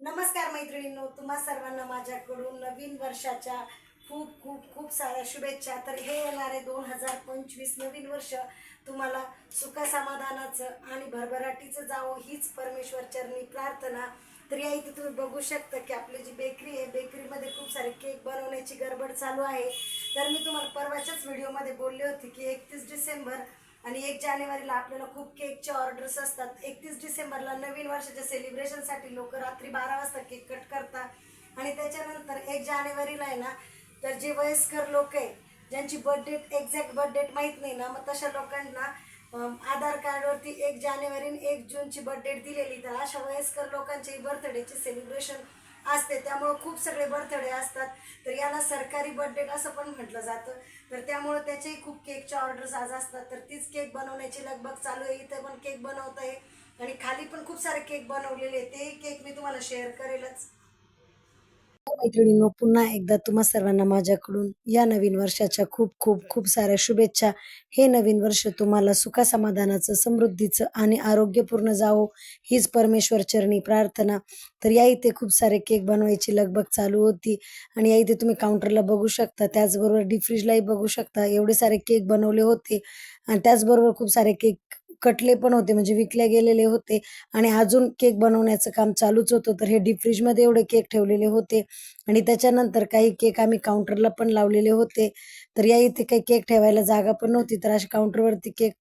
नमस्कार मैत्रिणींनो तुम्हा सर्वांना माझ्याकडून नवीन वर्षाच्या खूप खूप खूप साऱ्या शुभेच्छा. तर हे येणारे दोन हजार पंचवीस नवीन वर्ष तुम्हाला सुख समाधानाचं आणि भरभराटीचं जावं हीच परमेश्वर चरणी प्रार्थना. तर या इथे तुम्ही बघू शकता की आपली जी बेकरी आहे बेकरीमध्ये खूप सारे केक बनवण्याची गडबड चालू आहे. तर मी तुम्हाला परवाच्याच व्हिडिओमध्ये बोलले होते की एकतीस डिसेंबर आणि एक जानेवारीला आपल्याला खूप केकचे ऑर्डर्स असतात. एकतीस डिसेंबरला नवीन वर्षाच्या सेलिब्रेशनसाठी लोक रात्री बारा वाजता केक कट करतात. आणि त्याच्यानंतर एक जानेवारीला आहे ना तर जे वयस्कर लोक आहे ज्यांची बर्थडेट एक्झॅक्ट बर्थडेट माहीत नाही ना मग तशा लोकांना आधार कार्डवरती एक जानेवारी आणि एक जूनची बर्थडेट दिलेली. तर अशा वयस्कर लोकांची बर्थडेची सेलिब्रेशन असते त्यामुळं खूप सगळे बर्थडे असतात. तर याला सरकारी बर्थडे असं पण म्हटलं जातं. तर त्यामुळं त्याचेही खूप केकच्या ऑर्डर्स आज असतात. तर तीच केक बनवण्याची लगबग चालू आहे. इथं पण केक बनवत आहे आणि खाली पण खूप सारे केक बनवलेले ते तेही केक मी तुम्हाला शेअर करेलच. मैत्रिणींनो पुन्हा एकदा तुम्हा सर्वांना माझ्याकडून या नवीन वर्षाच्या खूप खूप खूप साऱ्या शुभेच्छा. हे नवीन वर्ष तुम्हाला सुखासमाधानाचं समृद्धीचं आणि आरोग्यपूर्ण जावो हीच परमेश्वर चरणी प्रार्थना. तर या इथे खूप सारे केक बनवायची लगबग चालू होती आणि या इथे तुम्ही काउंटरला बघू शकता त्याचबरोबर डीप फ्रीजलाही बघू शकता. एवढे सारे केक बनवले होते आणि त्याचबरोबर खूप सारे केक कटले पण होते म्हणजे विकले गेलेले होते आणि अजून केक बनवण्याचं काम चालूच होतं. तर हे डीप फ्रीजमध्ये एवढे केक ठेवलेले होते आणि त्याच्यानंतर काही केक आम्ही काउंटरला पण लावलेले होते. तर या इथे काही केक ठेवायला जागा पण नव्हती तर अशा काउंटरवरती केक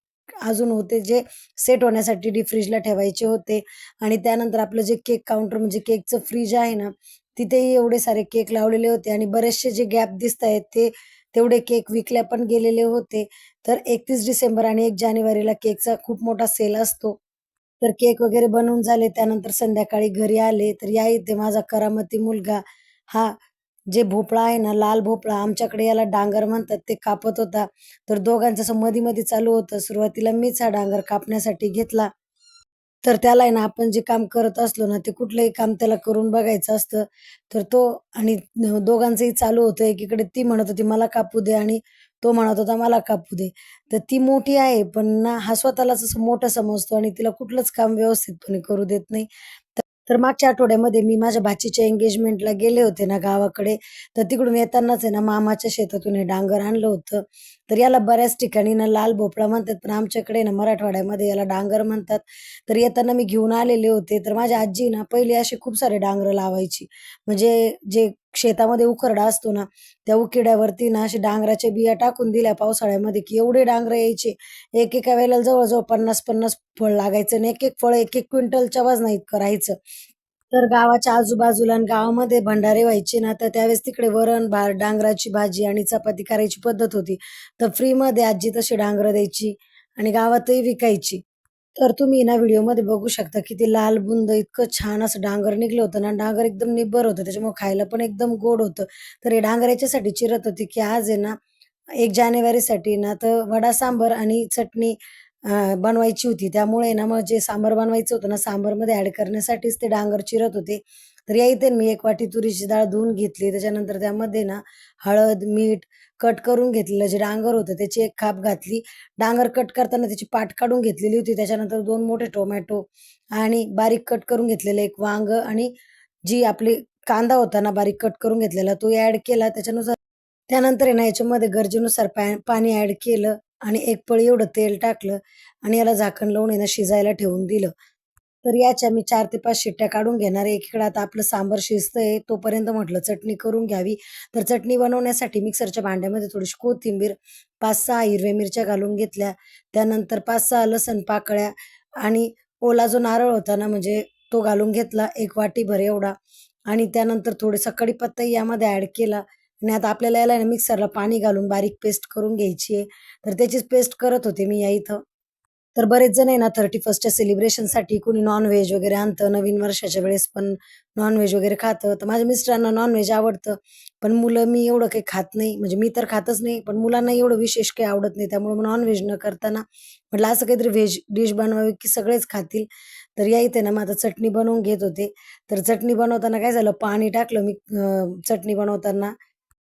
अजून होते जे सेट होण्यासाठी डीप फ्रीजला ठेवायचे होते. आणि त्यानंतर आपलं जे केक काउंटर म्हणजे केकचं फ्रीज आहे ना तिथेही एवढे सारे केक लावलेले होते आणि बरेचसे जे गॅप दिसत आहेत ते तेवढे केक विकल्या पण गेलेले होते. तर एकतीस डिसेंबर आणि एक जानेवारीला केकचा खूप मोठा सेल असतो. तर केक वगैरे बनवून झाले त्यानंतर संध्याकाळी घरी आले तर या इथे माझा करामती मुलगा हा जे भोपळा आहे ना लाल भोपळा आमच्याकडे याला डांगर म्हणतात ते कापत होता. तर दोघांचं असं मध्ये मध्ये चालू होतं. सुरुवातीला मीच हा डांगर कापण्यासाठी घेतला. तर त्याला आहे ना आपण जे काम करत असलो ना ते कुठलंही काम त्याला करून बघायचं असतं. तर तो आणि दोघांचंही चालू होतं. एकीकडे ती म्हणत होती मला कापू दे. आणि तो म्हणत होता मला कापू दे. तर ती मोठी आहे पण ना हा स्वतःलाच असं मोठं समजतो आणि तिला कुठलंच काम व्यवस्थितपणे करू देत नाही. तर तर मागच्या आठवड्यामध्ये मी माझ्या भाचीच्या एंगेजमेंटला गेले होते ना गावाकडे. तर तिकडून येतानाच आहे ना मामाच्या शेतातून हे डांगर आणलं होतं. तर याला बऱ्याच ठिकाणी ना लाल भोपळा म्हणतात पण आमच्याकडे ना मराठवाड्यामध्ये याला डांगर म्हणतात. तर येताना मी घेऊन आलेले होते. तर माझ्या आजी ना पहिले असे खूप सारे डांगर लावायची. म्हणजे जे शेतामध्ये उखरडा असतो ना त्या उकिड्यावरती ना असे डांगराच्या बिया टाकून दिल्या पावसाळ्यामध्ये की एवढे डांगर यायचे. एक एका वेळेला जवळजवळ पन्नास पन्नास फळ लागायचं आणि एक एक फळ एक एक क्विंटलच्या वजना इतकं राहायचं. तर गावाच्या आजूबाजूला आणि गावामध्ये भंडारे व्हायचे ना तर त्यावेळेस तिकडे वरण भात डांगराची भाजी आणि चपाती करायची पद्धत होती. तर फ्रीमध्ये आजी तशी डांगरं द्यायची आणि गावातही विकायची. तर तुम्ही ना व्हिडिओमध्ये बघू शकता की ते लाल बुंद इतकं छान असं डांगर निघलं होतं ना डांगर एकदम निब्बर होतं त्याच्यामुळे खायला पण एकदम गोड होतं. तर हे डांगर याच्यासाठी चिरत होती की आज आहे ना एक जानेवारीसाठी ना तर वडा सांबर आणि चटणी बनवायची होती. त्यामुळे ना मग जे सांबर बनवायचं होतं ना सांबरमध्ये ऍड करण्यासाठीच ते डांगर चिरत होते. तर या इथे मी एक वाटी तुरीची डाळ धुवून घेतली. त्याच्यानंतर त्यामध्ये ना हळद मीठ कट करून घेतलेलं जे डांगर होतं त्याची एक खाप घातली. डांगर कट करताना त्याची पाट काढून घेतलेली होती. त्याच्यानंतर दोन मोठे टोमॅटो आणि बारीक कट करून घेतलेलं एक वांग आणि जी आपली कांदा होता ना बारीक कट करून घेतलेला तो ऍड केला. त्याच्यानुसार त्यानंतर आहे ना याच्यामध्ये गरजेनुसार पा पाणी ऍड केलं. आणि एक पळी एवढं तेल टाकलं आणि याला झाकण लावून आहे शिजायला ठेवून दिलं. तर याच्या मी चार ते पाच शिट्ट्या काढून घेणार आहे. एकीकडे आता आपलं सांबर शिजतंय तोपर्यंत म्हटलं चटणी करून घ्यावी. तर चटणी बनवण्यासाठी मिक्सरच्या भांड्यामध्ये थोडीशी कोथिंबीर पाच सहा हिरव्या मिरच्या घालून घेतल्या. त्यानंतर पाच सहा लसण पाकळ्या आणि ओला जो नारळ होता ना म्हणजे तो घालून घेतला एक वाटी भर एवढा. आणि त्यानंतर थोडेसा कडीपत्ताही यामध्ये ऍड केला. आणि आता आपल्याला याला ना मिक्सरला पाणी घालून बारीक पेस्ट करून घ्यायची आहे. तर त्याचीच पेस्ट करत होते मी या इथं. तर बरेच जण आहे ना थर्टी फर्स्टच्या सेलिब्रेशनसाठी कुणी नॉनव्हेज वगैरे आणतं. नवीन वर्षाच्या वेळेस पण नॉनव्हेज वगैरे खातं. तर माझ्या मिस्टरांना नॉनव्हेज आवडतं. पण मुलं मी एवढं काही खात नाही. म्हणजे मी तर खातच नाही पण मुलांना एवढं विशेष काही आवडत नाही. त्यामुळे मग नॉनव्हेज न करताना म्हटलं असं काहीतरी व्हेज डिश बनवावी की सगळेच खातील. तर या इथे ना मग आता चटणी बनवून घेत होते. तर चटणी बनवताना काय झालं? पाणी टाकलं मी चटणी बनवताना.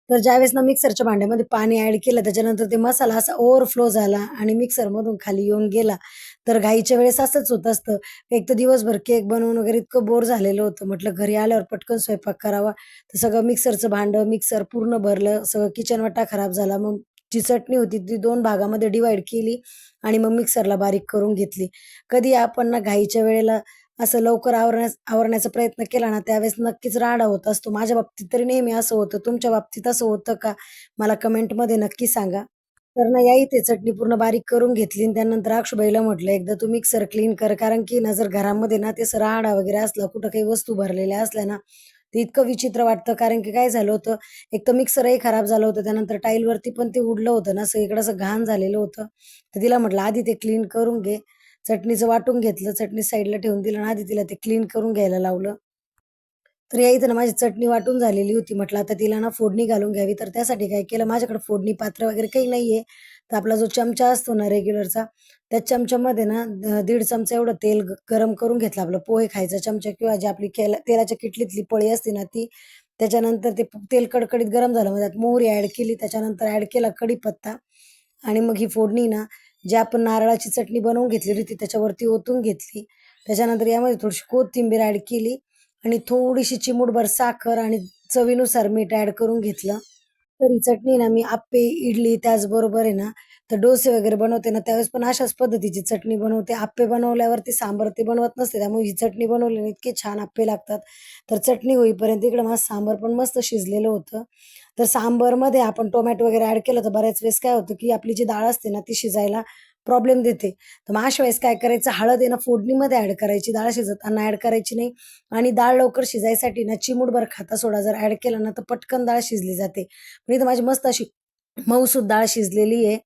तर ज्यावेळेस ना मिक्सरच्या भांड्यामध्ये पाणी ॲड केलं त्याच्यानंतर ते मसाला असा ओव्हरफ्लो झाला आणि मिक्सरमधून खाली येऊन गेला. तर घाईच्या वेळेस असंच होत असतं. एक तर दिवसभर केक बनवून वगैरे इतकं बोर झालेलं होतं. म्हटलं घरी आल्यावर पटकन स्वयंपाक करावा. तर सगळं मिक्सरचं भांडं मिक्सर पूर्ण भरलं. सगळं किचन वाटा खराब झाला. मग जी चटणी होती ती दोन भागामध्ये डिवाइड केली आणि मग मिक्सरला बारीक करून घेतली. कधी आपण ना घाईच्या वेळेला असं लवकर आवरण्यास आवरण्याचा प्रयत्न केला ना त्यावेळेस नक्कीच राडा होत असतो. माझ्या बाबतीत तरी नेहमी असं होतं. तुमच्या बाबतीत असं होतं का? मला कमेंटमध्ये नक्की सांगा. तर ना या इथे चटणी पूर्ण बारीक करून घेतली आणि त्यानंतर अक्षुबाईला म्हटलं एकदा तू मिक्सर क्लीन कर. कारण की ना जर घरामध्ये ना ते राडा वगैरे असला कुठं काही वस्तू भरलेल्या असल्या ना ते इतकं विचित्र वाटतं. कारण की काय झालं होतं एक तर मिक्सरही खराब झालं होतं. त्यानंतर टाईलवरती पण ते उडलं होतं ना सगळीकडे असं घाण झालेलं होतं. तर तिला म्हटलं आधी ते क्लीन करून घे. चटणीचं वाटून घेतलं चटणी साईडला ठेवून दिलं आणि आधी तिला ते क्लीन करून घ्यायला लावलं. तर या इथं ना माझी चटणी वाटून झालेली होती. म्हटलं आता तिला ना फोडणी घालून घ्यावी. तर त्यासाठी काय केलं माझ्याकडे फोडणी पात्र वगैरे काही नाहीये. तर आपला जो चमचा असतो ना रेग्युलरचा त्या चमच्यामध्ये ना दीड चमचा एवढं तेल गरम करून घेतलं आपलं पोहे खायचा चमचा किंवा जी आपली केला तेलाच्या किटलीतली पळी असते ना ती त्याच्यानंतर ते तेल कडकडीत गरम झालं. मग त्यात मोहरी ॲड केली त्याच्यानंतर ॲड केला कढीपत्ता आणि मग ही फोडणी ना जी आपण नारळाची चटणी बनवून घेतलेली होती त्याच्यावरती ओतून घेतली. त्याच्यानंतर यामध्ये थोडीशी कोथिंबीर ॲड केली आणि थोडीशी चिमूटभर साखर आणि चवीनुसार मीठ ॲड करून घेतलं. तर ही चटणी ना मी आप्पे इडली त्याचबरोबर आहे ना तर डोसे वगैरे बनवते ना त्यावेळेस पण अशाच पद्धतीची चटणी बनवते. आप्पे बनवल्यावरती सांबर ते बनवत नसते त्यामुळे ही चटणी बनवली इतके छान आप्पे लागतात. तर चटणी होईपर्यंत इकडे माझं सांबर पण मस्त शिजलेलं होतं. तर सांबरमध्ये आपण टोमॅटो वगैरे ॲड केलं तर बऱ्याच वेळेस काय होतं की आपली जी डाळ असते ना ती शिजायला प्रॉब्लेम देते. तर मग अशा वेळेस काय करायचं? हळद आहे ना फोडणीमध्ये ॲड करायची. डाळ शिजताना ॲड करायची नाही. आणि डाळ लवकर शिजायसाठी ना चिमूटभर खाता सोडा जर ॲड केला ना तर पटकन डाळ शिजली जाते. म्हणजे माझी मस्त अशी मऊसूद डाळ शिजलेली आहे.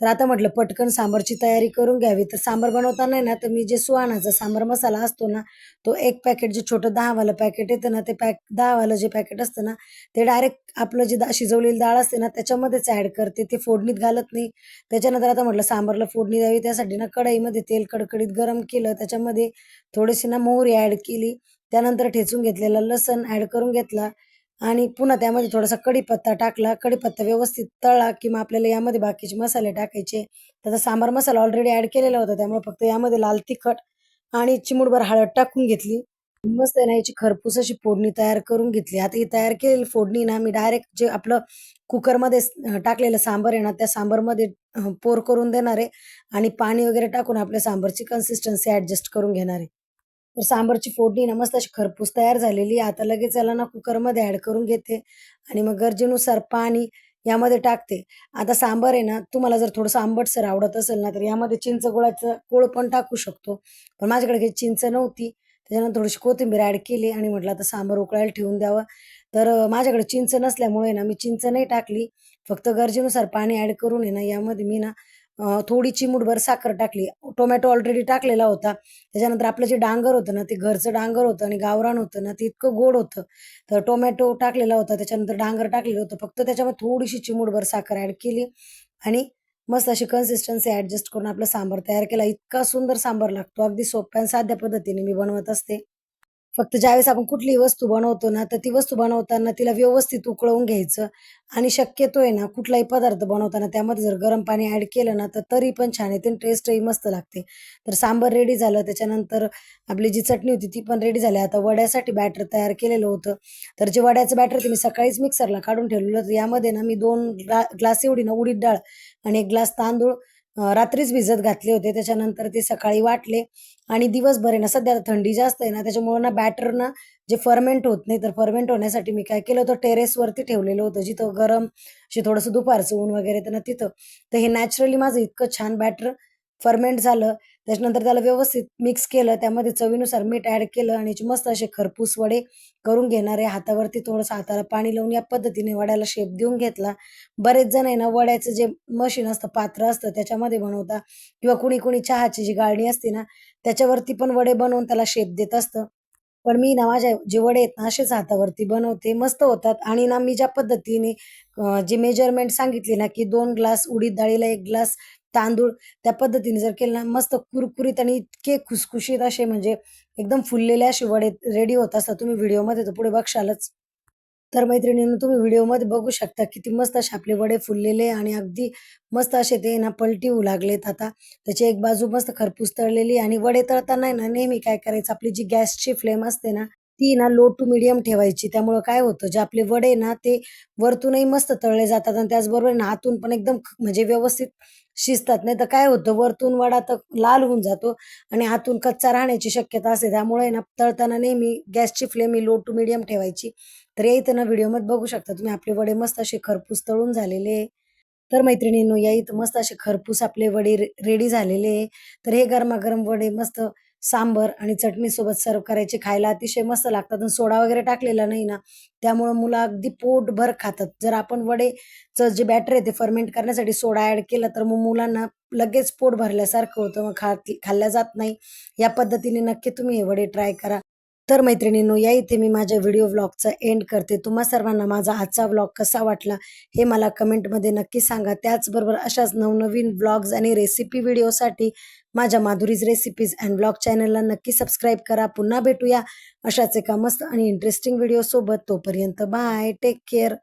तर आता म्हटलं पटकन सांबारची तयारी करून घ्यावी. तर सांबार बनवताना ना तर मी जे सुहानाचा सांबार मसाला असतो ना तो एक पॅकेट जे छोटं दहावालं पॅकेट येतं ना ते पॅक दहावालं जे पॅकेट असतं ना ते डायरेक्ट आपलं जे दा शिजवलेली डाळ असते ना त्याच्यामध्येच ॲड करते. ते फोडणीत घालत नाही. त्याच्यानंतर आता म्हटलं सांबारला फोडणी द्यावी. त्यासाठी ना कढईमध्ये तेल कडकडीत गरम केलं. त्याच्यामध्ये थोडीशी ना मोहरी ॲड केली. त्यानंतर ठेचून घेतलेला लसण ॲड करून घेतला. आणि पुन्हा त्यामध्ये थोडासा कढीपत्ता टाकला. कढीपत्ता व्यवस्थित तळला की मग आपल्याला यामध्ये बाकीचे मसाले टाकायचे. त्याचा सांबार मसाला ऑलरेडी ॲड केलेला होता. त्यामुळे फक्त यामध्ये लाल तिखट आणि चिमुडभर हळद टाकून घेतली. मस्त आहे ना याची खरपूस अशी फोडणी तयार करून घेतली. आता ही तयार केलेली फोडणी ना मी डायरेक्ट जे आपलं कुकरमध्ये टाकलेलं सांबर आहे ना त्या सांबरमध्ये पोर करून देणार आहे. आणि पाणी वगैरे टाकून आपल्या सांबारची कन्सिस्टन्सी ॲडजस्ट करून घेणार आहे. तर सांबारची फोडणी ना मस्त अशी खरपूस तयार झालेली आता लगेच याला ना कुकरमध्ये ॲड करून घेते आणि मग गरजेनुसार पाणी यामध्ये टाकते. आता सांबार आहे ना तुम्हाला जर थोडंसं आंबटसर आवडत असेल ना तर यामध्ये चिंच गुळाचं कोळ पण टाकू शकतो. पण माझ्याकडे काही चिंच नव्हती त्याच्यानंतर थोडीशी कोथिंबीर ॲड केली आणि म्हटलं आता सांबार उकळायला ठेवून द्यावं. तर माझ्याकडे चिंच नसल्यामुळे ना मी चिंच नाही टाकली. फक्त गरजेनुसार पाणी ॲड करून आहे ना यामध्ये मी ना थोडी चिमूटभर साखर टाकली. टोमॅटो ऑलरेडी टाकलेला होता. त्याच्यानंतर आपलं जे डांगर होतं ना ते घरचं डांगर होतं आणि गावरान होतं ना ते इतकं गोड होतं. तर टोमॅटो टाकलेला होता त्याच्यानंतर डांगर टाकलेलं होतं. फक्त त्याच्यामध्ये थोडीशी चिमूटभर साखर ॲड केली आणि मस्त अशी कन्सिस्टन्सी ॲडजस्ट करून आपला सांबार तयार केला. इतका सुंदर सांबार लागतो. अगदी सोप्या आणि साध्या पद्धतीने मी बनवत असते. फक्त ज्यावेळेस आपण कुठलीही वस्तू बनवतो ना तर ती वस्तू बनवताना तिला व्यवस्थित उकळवून घ्यायचं. आणि शक्यतो आहे ना कुठलाही पदार्थ बनवताना त्यामध्ये जर गरम पाणी ॲड केलं ना तर तरी पण छान येते टेस्टही मस्त लागते. तर सांबार रेडी झालं त्याच्यानंतर आपली जी चटणी होती ती पण रेडी झाली. आता वड्यासाठी बॅटर तयार केलेलं होतं. तर जे वड्याचं बॅटर ते मी सकाळीच मिक्सरला काढून ठेवलेलं तर यामध्ये ना मी दोन ग्ला ग्लास एवढी ना उडीद डाळ आणि एक ग्लास तांदूळ रात्रीच भिजत घातले होते. त्याच्यानंतर ते सकाळी वाटले आणि दिवसभर आहे ना सध्या थंडी जास्त आहे ना त्याच्यामुळे ना बॅटर ना जे फर्मेंट होत नाही तर फर्मेंट होण्यासाठी मी काय केलं होतं टेरेसवरती ठेवलेलं होतं जिथं गरम असे थोडंसं दुपारचं ऊन वगैरे तर ना तिथं. तर हे नॅचरली माझं इतकं छान बॅटर फर्मेंट झालं. त्याच्यानंतर त्याला व्यवस्थित मिक्स केलं त्यामध्ये चवीनुसार मीठ ॲड केलं आणि मस्त असे खरपूस वडे करून घेणारे हातावरती थोडंसं हाताला पाणी लावून या पद्धतीने वड्याला शेप देऊन घेतला. बरेच जण आहे ना वड्याचं जे मशीन असतं पात्र असतं त्याच्यामध्ये बनवता. किंवा कुणी कुणी चहाची जी गाळणी असते ना त्याच्यावरती पण वडे बनवून त्याला शेप देत असतं. पण मी ना माझ्या जे वडे आहेत ना असेच हातावरती बनवते. मस्त होतात. आणि ना मी ज्या पद्धतीने जी मेजरमेंट सांगितली ना की दोन ग्लास उडीद डाळीला एक ग्लास तांदूळ त्या पद्धतीने जर केलं ना मस्त कुरकुरीत आणि इतके खुसखुशीत असे म्हणजे एकदम फुललेले असे वडे रेडी होत असतात. तुम्ही व्हिडिओमध्ये तर पुढे बघशालच. तर मैत्रिणींनो तुम्ही व्हिडिओमध्ये बघू शकता किती मस्त असे आपले वडे फुललेले आणि अगदी मस्त असे ते ना पलटी होऊ लागलेत आता. त्याची एक बाजू मस्त खरपूस तळलेली आणि वडे तळताना ना नेहमी काय करायचं आपली जी गॅसची फ्लेम असते ना ती ना लो टू मिडियम ठेवायची. त्यामुळं काय होतं जे आपले वडे ना ते वरतूनही मस्त तळले जातात आणि त्याचबरोबर ना आतून पण एकदम म्हणजे व्यवस्थित शिजतात. नाही तर काय होतं वरतून वडा तर लाल होऊन जातो आणि आतून कच्चा राहण्याची शक्यता असते. त्यामुळे ना तळताना नेहमी गॅसची फ्लेम ही लो टू मिडियम ठेवायची. तर या इथं ना व्हिडिओमध्ये बघू शकता तुम्ही आपले वडे मस्त असे खरपूस तळून झालेले. तर मैत्रिणींनो या इथं मस्त असे खरपूस आपले वडे रेडी झालेले. तर हे गरमागरम वडे मस्त सांबर आणि चटणीसोबत सर्व करायचे खायला अतिशय मस्त लागतात आणि सोडा वगैरे टाकलेला नाही ना त्यामुळं मुलं अगदी पोटभर खातात. जर आपण वडेचं जे बॅटर आहे ते फर्मेंट करण्यासाठी सोडा ऍड केला तर मग मुलांना लगेच पोट भरल्यासारखं होतं. मग खा खाल्ल्या जात नाही. या पद्धतीने नक्की तुम्ही हे वडे ट्राय करा. तर मैत्रिणींनो या इथे मी माझ्या व्हिडिओ व्लॉगचा एंड करते. तुम्हा सर्वांना माझा आजचा व्लॉग कसा वाटला हे मला कमेंटमध्ये नक्की सांगा. त्याचबरोबर अशाच नवनवीन ब्लॉग्स आणि रेसिपी व्हिडिओसाठी माझ्या माधुरीज रेसिपीज अँड ब्लॉग चॅनलला नक्की सबस्क्राईब करा. पुन्हा भेटूया अशाच एका मस्त आणि इंटरेस्टिंग व्हिडिओसोबत तोपर्यंत बाय टेक केअर